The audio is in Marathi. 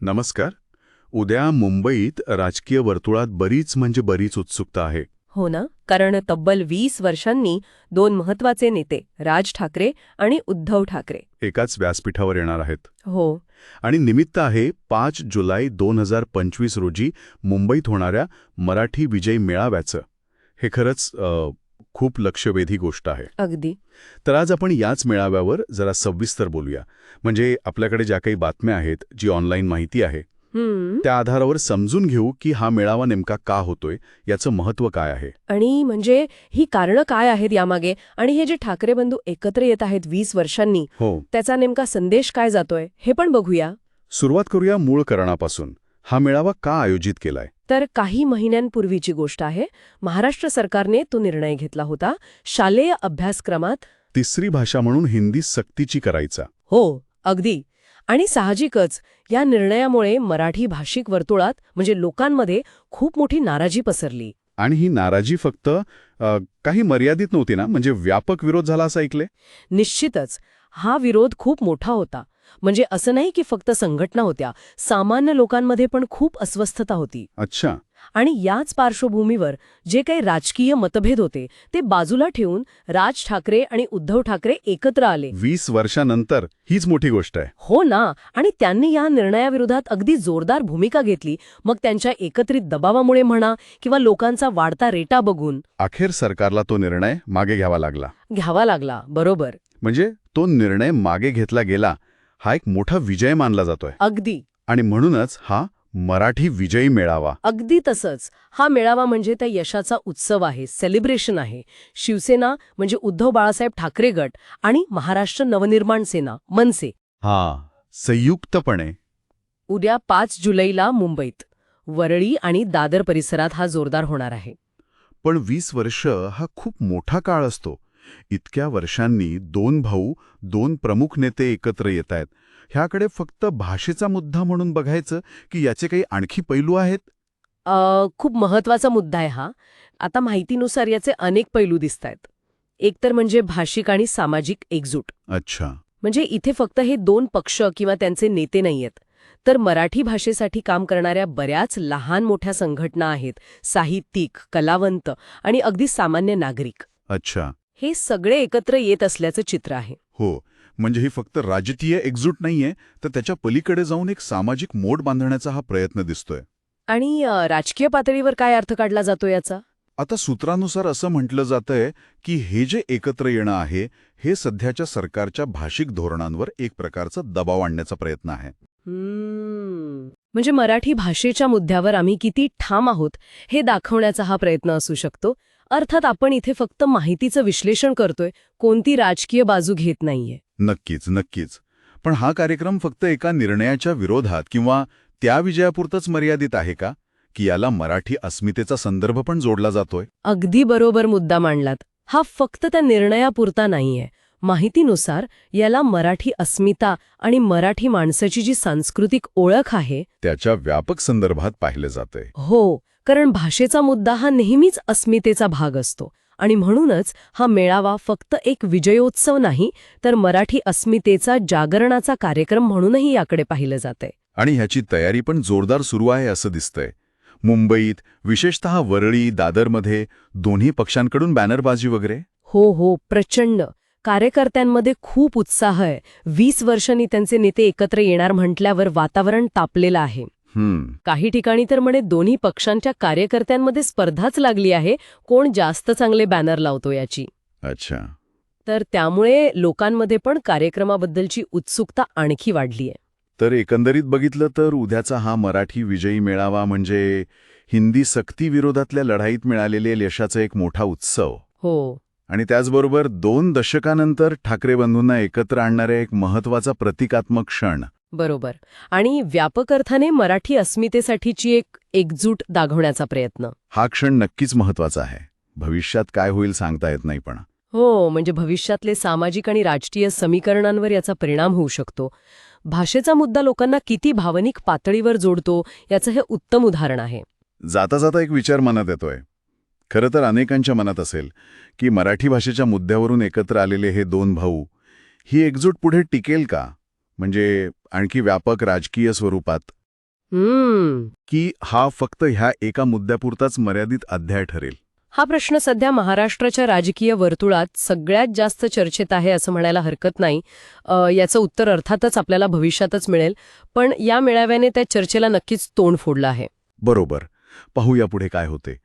नमस्कार. उद्या मुंबईत राजकीय वर्तुळात बरीच म्हणजे बरीच उत्सुकता आहे. हो ना? कारण तब्बल वीस वर्षांनी दोन महत्त्वाचे नेते राज ठाकरे आणि उद्धव ठाकरे. एकाच व्यासपीठावर येणार आहेत. हो. आणि निमित्त आहे पाच जुलै दोन हजार पंचवीस रोजी मुंबईत होणाऱ्या मराठी विजय मेळाव्याचं. हे खरंच खूप लक्षवेधी गोष्ट आहे. अगदी. तर आज आपण याच मेळाव्यावर जरा सविस्तर बोलूया. म्हणजे आपल्याकडे ज्या काही बातम्या आहेत जी ऑनलाईन माहिती आहे त्या आधारावर समजून घेऊ की हा मेळावा नेमका का होतोय याचं महत्त्व काय आहे. आणि म्हणजे ही कारणं काय आहेत यामागे? आणि हे जे ठाकरे बंधू एकत्र येत आहेत वीस वर्षांनी हो. त्याचा नेमका संदेश काय जातोय हे पण बघूया. सुरुवात करूया मूळ करणापासून. हा मेळावा का आयोजित केलाय? तर काही महिन्यांपूर्वीची गोष्ट आहे. महाराष्ट्र सरकारने तो निर्णय घेतला होता. शालेय अभ्यासक्रमात तिसरी भाषा म्हणून हिंदी सक्तीची करायचा. हो अगदी. आणि साहजिकच या निर्णयामुळे मराठी भाषिक वर्तुळात म्हणजे लोकांमध्ये खूप मोठी नाराजी पसरली. आणि ही नाराजी फक्त अ, काही मर्यादित नव्हती ना? म्हणजे व्यापक विरोध झाला असं ऐकले? निश्चितच. हा विरोध खूप मोठा होता. म्हणजे असं नाही की फक्त संघटना होत्या सामान्य लोकांमध्ये पण खूप अस्वस्थता होती. अच्छा. आणि याच पार्श्वभूमीवर जे काही राजकीय मतभेद होते ते बाजूला ठेवून राज ठाकरे आणि उद्धव ठाकरे एकत्र आले. वीस वर्षानंतर हीच मोठी गोष्ट आहे. हो ना. आणि त्यांनी या निर्णयाविरोधात अगदी जोरदार भूमिका घेतली. मग त्यांच्या एकत्रित दबावामुळे म्हणा किंवा लोकांचा वाढता रेटा बघून. अखेर सरकारला तो निर्णय मागे घ्यावा लागला. घ्यावा लागला. बरोबर. म्हणजे तो निर्णय मागे घेतला गेला हा एक मोठा विजय मानला जातोय. अगदी. आणि म्हणूनच हा मराठी विजयी मेळावा. अगदी तसंच. हा मेळावा म्हणजे त्या यशाचा उत्सव आहे सेलिब्रेशन आहे. शिवसेना म्हणजे उद्धव बाळासाहेब ठाकरे गट आणि महाराष्ट्र नवनिर्माण सेना मनसे. हा संयुक्तपणे. उद्या पाच जुलैला मुंबईत. वरळी आणि दादर परिसरात हा जोरदार होणार आहे. पण वीस वर्ष हा खूप मोठा काळ असतो. इतक्या वर्षांनी दोन भाऊ दोन प्रमुख नेते एकत्र येत आहेत. ह्याकडे फक्त भाषेचा मुद्दा म्हणून बघायचं की याचे काही आणखी पैलू आहेत? खूप महत्त्वाचा मुद्दा आहे हा. आता माहितीनुसार याचे अनेक पैलू दिसत आहेत. एक तर म्हणजे भाषिक आणि सामाजिक एकजूट. अच्छा. म्हणजे इथे फक्त हे दोन पक्ष किंवा त्यांचे नेते नाहीयेत तर मराठी भाषेसाठी काम करणाऱ्या बऱ्याच लहान मोठ्या संघटना आहेत. साहित्यिक कलावंत आणि अगदी सामान्य नागरिक. अच्छा. हे सगळे एकत्र येत असल्याचं चित्र आहे. हो म्हणजे ही फक्त राजकीय एकजूट नाहीये तर त्याच्या पलीकडे जाऊन एक सामाजिक मोड बांधण्याचा हा प्रयत्न दिसतोय. आणि राजकीय पातळीवर काय अर्थ काढला जातो याचा? आता सूत्रानुसार असं म्हटलं जातंय की हे जे एकत्र येणं आहे हे सध्याच्या सरकारच्या भाषिक धोरणांवर एक प्रकारचा दबाव आणण्याचा प्रयत्न आहे. म्हणजे मराठी भाषेच्या मुद्द्यावर आम्ही किती ठाम आहोत हे दाखवण्याचा हा प्रयत्न असू शकतो. अर्थात आपण इथे फक्त माहितीचं विश्लेषण करतोय कोणती राजकीय बाजू घेत नाहीये. नक्कीच नक्कीच. पण हा कार्यक्रम फक्त एका निर्णयाच्या विरोधात किंवा त्या विजयापुरतच मर्यादित आहे का? की याला मराठी अस्मितेचा संदर्भ पण जोडला जातोय? अगदी बरोबर मुद्दा मांडलात. हा फक्त त्या निर्णयापुरता नाहीये. माहितीनुसार याला मराठी अस्मिता आणि मराठी माणसाची जी सांस्कृतिक ओळख आहे त्याच्या व्यापक संदर्भात पाहिले जाते हो कारण भाषेचा मुद्दा हा नेहमीच अस्मितेचा भाग असतो. आणि म्हणूनच हा मेळावा फक्त एक विजयोत्सव नाही तर मराठी अस्मितेचा जागरणाचा कार्यक्रम म्हणूनही याकडे पाहिलं जातंय. आणि ह्याची तयारी पण जोरदार सुरू आहे असं दिसतंय. मुंबईत विशेषतः वरळी दादरमध्ये दोन्ही पक्षांकडून बॅनरबाजी वगैरे? हो हो प्रचंड. कार्यकर्त्यांमध्ये खूप उत्साह आहे. वीस वर्षांनी त्यांचे नेते एकत्र येणार म्हटल्यावर वातावरण तापलेलं आहे. काही ठिकाणी तर म्हणे दोन्ही पक्षांच्या कार्यकर्त्यांमध्ये स्पर्धाच लागली आहे कोण जास्त चांगले बॅनर लावतो याची. अच्छा. तर त्यामुळे लोकांमध्ये पण कार्यक्रमाबद्दलची उत्सुकता आणखी वाढलीय तर एकंदरीत बघितलं तर उद्याचा हा मराठी विजयी मेळावा म्हणजे हिंदी सक्ती विरोधातल्या लढाईत मिळालेले यशाचा एक मोठा उत्सव. हो. आणि त्याचबरोबर दोन दशकानंतर ठाकरे बंधूंना एकत्र आणणाऱ्या एक महत्त्वाचा प्रतिकात्मक क्षण. बरोबर. आणि व्यापक अर्थाने मराठी अस्मितेसाठीची एक एकजूट दाखवण्याचा प्रयत्न. हा क्षण नक्कीच महत्त्वाचा आहे. भविष्यात काय होईल सांगता येत नाही पण. हो म्हणजे भविष्यातले सामाजिक आणि राजकीय समीकरणांवर याचा परिणाम होऊ शकतो. भाषेचा मुद्दा लोकांना किती भावनिक पातळीवर जोडतो याचं हे उत्तम उदाहरण आहे. जाता जाता एक विचार मनात येतोय. खरं तर अनेकांच्या मनात असेल की मराठी भाषेच्या मुद्द्यावरून एकत्र आलेले हे दोन भाऊ ही एकजूट पुढे टिकेल का? म्हणजे आणखी व्यापक राजकीय स्वरूपात? की हा फक्त ह्या एका मुद्द्यापुरताच मर्यादित अध्याय ठरेल? हा प्रश्न सध्या महाराष्ट्राच्या राजकीय वर्तुळात सगळ्यात जास्त चर्चेत आहे असं म्हणायला हरकत नाही. याचं उत्तर अर्थातच आपल्याला भविष्यातच मिळेल. पण या मेळाव्याने त्या चर्चेला नक्कीच तोंड फोडलं आहे. बरोबर. पाहूया पुढे काय होते.